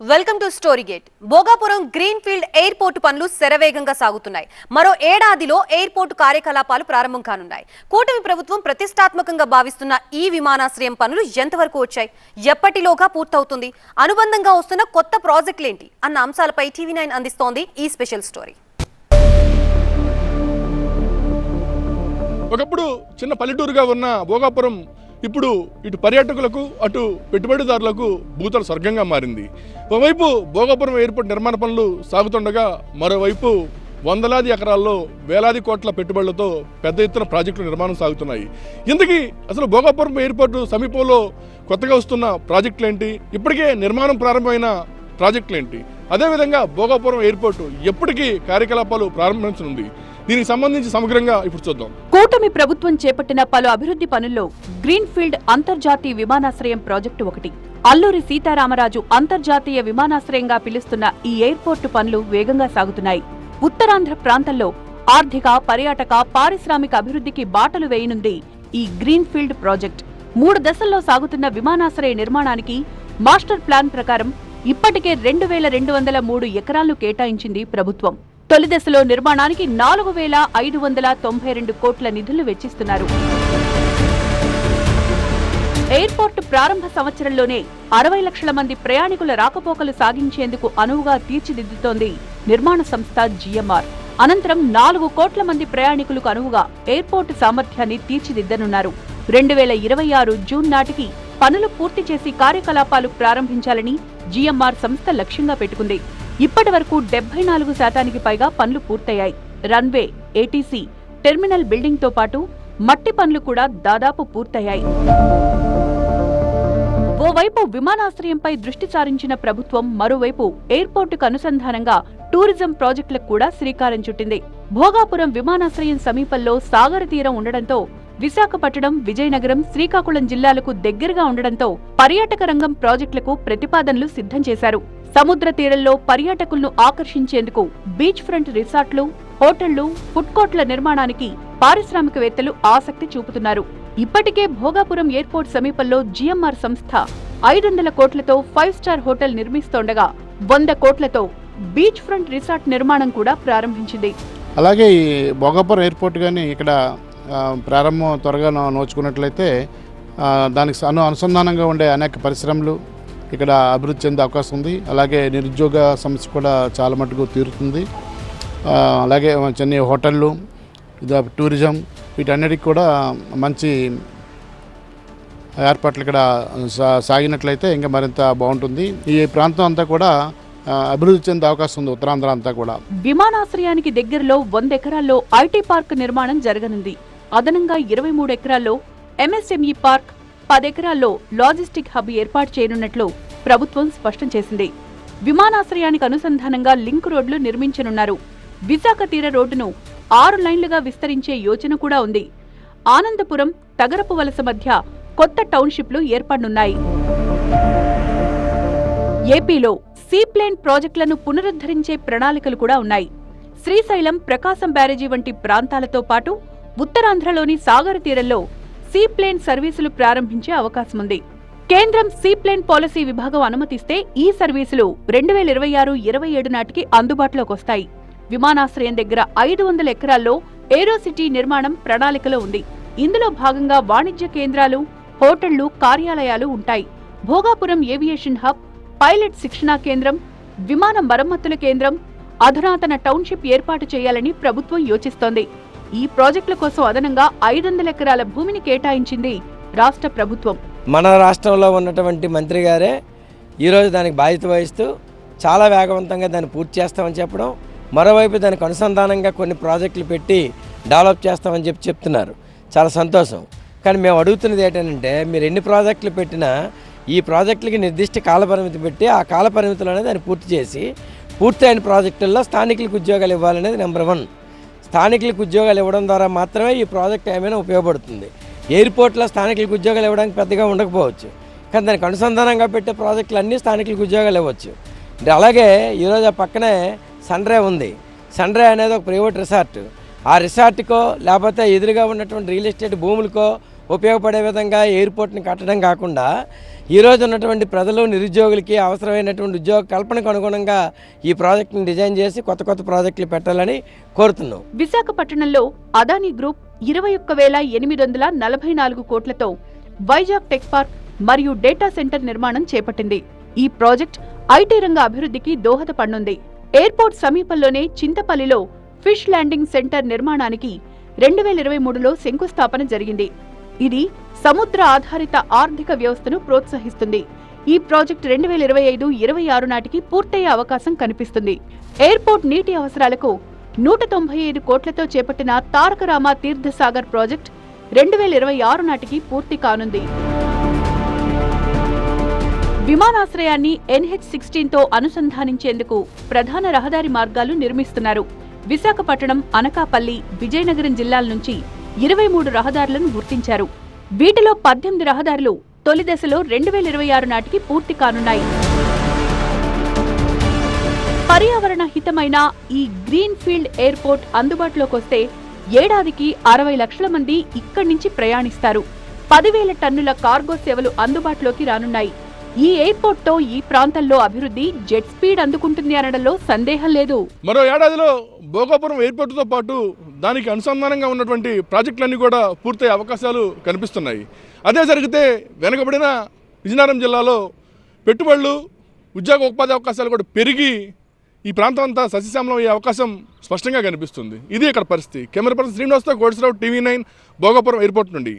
Welcome to story gate Bhogapuram green field airport పనులు శరవేగంగా సాగుతున్నాయి. మరో ఏడాదిలో ఎయిర్పోర్టు కార్యకలాపాలు ప్రారంభం కానున్నాయి. కూటమి ప్రభుత్వం ప్రతిష్టాత్మకంగా భావిస్తున్న ఈ విమానాశ్రయం పనులు ఎంతవరకు వచ్చాయి? ఎప్పటిలోగా పూర్తవుతుంది? అనుబంధంగా వస్తున్న కొత్త ప్రాజెక్టులేంటి? అన్న అంశాలపై టీవీ నైన్ అందిస్తోంది ఈ స్పెషల్ స్టోరీ. ఒకప్పుడు చిన్న పల్లెటూరుగా ఉన్న భోగాపురం ఇప్పుడు ఇటు పర్యాటకులకు అటు పెట్టుబడిదారులకు భూతల స్వర్గంగా మారింది. ఒకవైపు భోగాపురం ఎయిర్పోర్ట్ నిర్మాణ పనులు సాగుతుండగా మరోవైపు వందలాది ఎకరాల్లో వేలాది కోట్ల పెట్టుబడులతో పెద్ద ఎత్తున ప్రాజెక్టుల నిర్మాణం సాగుతున్నాయి. ఇందుకీ అసలు భోగాపురం ఎయిర్పోర్టు సమీపంలో కొత్తగా వస్తున్న ప్రాజెక్టులు ఏంటి ఇప్పటికే నిర్మాణం ప్రారంభమైన ప్రాజెక్టులు ఏంటి అదేవిధంగా భోగాపురం ఎయిర్పోర్టు ఎప్పటికీ కార్యకలాపాలు ప్రారంభించనుంది. దీనికి సంబంధించి సమగ్రంగా ఇప్పుడు చూద్దాం. కూటమి ప్రభుత్వం చేపట్టిన పలు అభివృద్ధి పనుల్లో గ్రీన్ఫీల్డ్ అంతర్జాతీయ విమానాశ్రయం ప్రాజెక్టు ఒకటి. అల్లూరి సీతారామరాజు అంతర్జాతీయ విమానాశ్రయంగా పిలుస్తున్న ఈ ఎయిర్పోర్టు పనులు వేగంగా సాగుతున్నాయి. ఉత్తరాంధ్ర ప్రాంతంలో ఆర్థిక పర్యాటక పారిశ్రామిక అభివృద్ధికి బాటలు వేయనుంది ఈ గ్రీన్ఫీల్డ్ ప్రాజెక్ట్. మూడు దశల్లో సాగుతున్న విమానాశ్రయ నిర్మాణానికి మాస్టర్ ప్లాన్ ప్రకారం ఇప్పటికే రెండు వేల రెండు వందల మూడు ఎకరాలను కేటాయించింది ప్రభుత్వం. తొలి దశలో నిర్మాణానికి నాలుగు వేల ఐదు వందల తొంభై రెండు కోట్ల నిధులు వెచ్చిస్తున్నారు. ఎయిర్పోర్ట్ ప్రారంభ సంవత్సరంలోనే అరవై లక్షల మంది ప్రయాణికుల రాకపోకలు సాగించేందుకు అనువుగా తీర్చిదిద్దుతోంది నిర్మాణ సంస్థ జిఎంఆర్. అనంతరం నాలుగు కోట్ల మంది ప్రయాణికులకు అనువుగా ఎయిర్పోర్టు సామర్థ్యాన్ని తీర్చిదిద్దనున్నారు. రెండు వేల ఇరవై ఆరు జూన్ నాటికి పనులు పూర్తి చేసి కార్యకలాపాలు ప్రారంభించాలని జిఎంఆర్ సంస్థ లక్ష్యంగా పెట్టుకుంది. ఇప్పటి వరకు డెబ్బై నాలుగు శాతానికి పైగా పనులు పూర్తయ్యాయి. రన్వే ఏటీసీ టెర్మినల్ బిల్డింగ్తో పాటు మట్టి పనులు కూడా దాదాపు పూర్తయ్యాయి. ఓవైపు విమానాశ్రయంపై దృష్టి సారించిన ప్రభుత్వం మరోవైపు ఎయిర్పోర్టుకు అనుసంధానంగా టూరిజం ప్రాజెక్టులకు కూడా శ్రీకారం చుట్టింది. భోగాపురం విమానాశ్రయం సమీపంలో సాగర తీరం ఉండడంతో విశాఖపట్నం విజయనగరం శ్రీకాకుళం జిల్లాలకు దగ్గరగా ఉండడంతో పర్యాటక రంగం ప్రాజెక్టులకు ప్రతిపాదనలు సిద్ధం చేశారు. సముద్ర తీరంలో పర్యాటకులను ఆకర్షించేందుకు బీచ్ ఫ్రంట్ రిసార్ట్లు హోటళ్ళు ఫుడ్ కోర్ట్ల నిర్మాణానికి పారిశ్రామికవేత్తలు ఆసక్తి చూపుతున్నారు. ఇప్పటికే భోగాపురం ఎయిర్పోర్ట్ సమీపంలో జిఎంఆర్ సంస్థ ఐదు వందల కోట్లతో ఫైవ్ స్టార్ హోటల్ నిర్మిస్తోండగా వంద కోట్లతో బీచ్ ఫ్రంట్ రిసార్ట్ నిర్మాణం కూడా ప్రారంభించింది. అలాగే ఈ భోగాపురం ఎయిర్పోర్ట్ కానీ ఇక్కడ ప్రారంభం త్వరగా నోచుకున్నట్లయితే దానికి అను అనుసంధానంగా ఉండే అనేక పరిశ్రమలు ఇక్కడ అభివృద్ధి చెందే అవకాశం ఉంది. అలాగే నిరుద్యోగ సమస్య కూడా చాలా మటుకు తీరుతుంది. అలాగే చిన్న హోటళ్ళు టూరిజం వీటన్నిటికి కూడా మంచి ఏర్పాట్లు ఇక్కడ సా- సాగినట్లయితే ఇంకా మరింత బాగుంటుంది. ఈ ప్రాంతం అంతా కూడా అభివృద్ధి చెందే అవకాశం ఉంది ఉత్తరాంధ్ర అంతా కూడా. విమానాశ్రయానికి దగ్గరలో వంద ఎకరాల్లో ఐటీ పార్క్ నిర్మాణం జరగనుంది. అదనంగా ఇరవై మూడు ఎకరాల్లో ఎంఎస్ఎంఈ పార్క్ పదెకరాల్లో లాజిస్టిక్ హబ్ ఏర్పాటు చేయనున్నట్లు ప్రభుత్వం స్పష్టం చేసింది. విమానాశ్రయానికి అనుసంధానంగా లింక్ రోడ్లు నిర్మించనున్నారు. విశాఖ తీర రోడ్డును ఆరు లైన్లుగా విస్తరించే యోచన కూడా ఉంది. ఆనందపురం తగరపు వలస మధ్య కొత్త టౌన్షిప్లు ఏర్పడనున్నాయి. ఏపీలో సీప్లేన్ ప్రాజెక్టులను పునరుద్ధరించే ప్రణాళికలు కూడా ఉన్నాయి. శ్రీశైలం ప్రకాశం బ్యారేజీ వంటి ప్రాంతాలతో పాటు ఉత్తరాంధ్రలోని సాగర తీరంలో సీప్లేన్ సర్వీసులు ప్రారంభించే అవకాశం ఉంది కేంద్రం సీప్లేన్ పాలసీ విభాగం అనుమతిస్తే ఈ సర్వీసులు రెండు వేల ఇరవై ఆరు ఇరవై ఏడు నాటికి అందుబాటులోకి వస్తాయి విమానాశ్రయం దగ్గర ఐదు వందల ఎకరాల్లో ఏరోసిటీ నిర్మాణం ప్రణాళికలో ఉంది. ఇందులో భాగంగా వాణిజ్య కేంద్రాలు హోటళ్ళు కార్యాలయాలు ఉంటాయి. భోగాపురం ఏవియేషన్ హబ్ పైలట్ శిక్షణా కేంద్రం విమాన మరమ్మతుల కేంద్రం అధునాతన టౌన్షిప్ ఏర్పాటు చేయాలని ప్రభుత్వం యోచిస్తోంది. ఈ ప్రాజెక్టుల కోసం అదనంగా ఐదు వందల ఎకరాల భూమిని కేటాయించింది రాష్ట్ర ప్రభుత్వం. మన రాష్ట్రంలో ఉన్నటువంటి మంత్రి గారే ఈరోజు దానికి బాధ్యత వహిస్తూ చాలా వేగవంతంగా దాన్ని పూర్తి చేస్తామని చెప్పడం మరోవైపు దానికి అనుసంధానంగా కొన్ని ప్రాజెక్టులు పెట్టి డెవలప్ చేస్తామని చెప్పి చెప్తున్నారు. చాలా సంతోషం. కానీ మేము అడుగుతున్నది ఏంటంటే మీరు ఎన్ని ప్రాజెక్టులు పెట్టినా ఈ ప్రాజెక్టులకి నిర్దిష్ట కాలపరిమితి పెట్టి ఆ కాలపరిమితిలోనే దాన్ని పూర్తి చేసి పూర్తయిన ప్రాజెక్టుల్లో స్థానికులకు ఉద్యోగాలు ఇవ్వాలనేది నెంబర్ వన్. స్థానికులకు ఉద్యోగాలు ఇవ్వడం ద్వారా మాత్రమే ఈ ప్రాజెక్ట్ ఏమైనా ఉపయోగపడుతుంది. ఎయిర్పోర్ట్లో స్థానికులకు ఉద్యోగాలు ఇవ్వడానికి పెద్దగా ఉండకపోవచ్చు. కానీ దానికి అనుసంధానంగా పెట్టే ప్రాజెక్టులు అన్నీ స్థానికులకు ఉద్యోగాలు ఇవ్వచ్చు. అలాగే ఈరోజు ఆ పక్కనే సన్రే ఉంది. సన్రే అనేది ఒక ప్రైవేట్ రిసార్ట్. ఆ రిసార్ట్కో లేకపోతే ఎదురుగా ఉన్నటువంటి రియల్ ఎస్టేట్ భూములకో ఉపయోగపడే విధంగా ఎయిర్పోర్ట్ని కట్టడం కాకుండా ఈరోజు ఉన్నటువంటి ప్రజలు నిరుద్యోగులకి అవసరమైనటువంటి ఉద్యోగ కల్పనకు అనుగుణంగా ఈ ప్రాజెక్టును డిజైన్ చేసి కొత్త కొత్త ప్రాజెక్టులు పెట్టాలని కోరుతున్నాం. విశాఖపట్నంలో అదానీ గ్రూప్ ఇరవై ఒక్క వేల ఎనిమిది వందల నలభై నాలుగు కోట్లతో వైజాగ్ టెక్ పార్క్ మరియు డేటా సెంటర్ నిర్మాణం చేపట్టింది. ఈ ప్రాజెక్ట్ ఐటీ రంగ అభివృద్ధికి దోహదపడనుంది. ఎయిర్పోర్ట్ సమీపంలోనే చింతపల్లిలో ఫిష్ ల్యాండింగ్ సెంటర్ నిర్మాణానికి రెండు వేల ఇరవై మూడులో శంకుస్థాపన జరిగింది. ఇది సముద్ర ఆధారిత ఆర్థిక వ్యవస్థను ప్రోత్సహిస్తుంది. ఈ ప్రాజెక్ట్ రెండు వేల ఇరవై ఐదు ఇరవై ఆరు నాటికి పూర్తయ్యే అవకాశం కనిపిస్తుంది. ఎయిర్పోర్ట్ నీటి అవసరాలకు నూట తొంభై ఐదు కోట్లతో చేపట్టిన తారకరామ తీర్థసాగర్ ప్రాజెక్ట్ రెండు వేల ఇరవై ఆరు నాటికి పూర్తి కానుంది. విమానాశ్రయాన్ని ఎన్హెచ్ సిక్స్టీన్తో అనుసంధానించేందుకు ప్రధాన రహదారి మార్గాలు నిర్మిస్తున్నారు. విశాఖపట్నం అనకాపల్లి విజయనగరం జిల్లాల నుంచి ఇరవై మూడు రహదారులను గుర్తించారు. వీటిలో పద్దెనిమిది రహదారులు తొలి దశలో రెండు వేల ఇరవై ఆరు నాటికి పూర్తి కానున్నాయి. పర్యావరణ హితమైన ఈ గ్రీన్ ఫీల్డ్ ఎయిర్పోర్ట్ అందుబాటులోకి వస్తే ఏడాదికి అరవై లక్షల మంది ఇక్కడి నుంచి ప్రయాణిస్తారు. పదివేల టన్నుల కార్గో సేవలు అందుబాటులోకి రానున్నాయి. ఈ ఎయిర్పోర్ట్తో ఈ ప్రాంతంలో అభివృద్ధి జెట్ స్పీడ్ అందుకుంటుంది అనడంలో సందేహం లేదు. మరో ఏడాదిలో భోగాపురం ఎయిర్పోర్టుతో పాటు దానికి అనుసంధానంగా ఉన్నటువంటి ప్రాజెక్టులన్నీ కూడా పూర్తయ్యే అవకాశాలు కనిపిస్తున్నాయి. అదే జరిగితే వెనకబడిన విజయనగరం జిల్లాలో పెట్టుబడులు ఉద్యోగ ఉపాధి అవకాశాలు కూడా పెరిగి ఈ ప్రాంతం అంతా సస్యశ్యామలం అయ్యే అవకాశం స్పష్టంగా కనిపిస్తుంది. ఇది ఇక్కడ పరిస్థితి. కెమెరా పర్సన్ శ్రీనివాస్తో కోడిసరావు టీవీ నైన్ భోగాపురం ఎయిర్పోర్ట్ నుండి.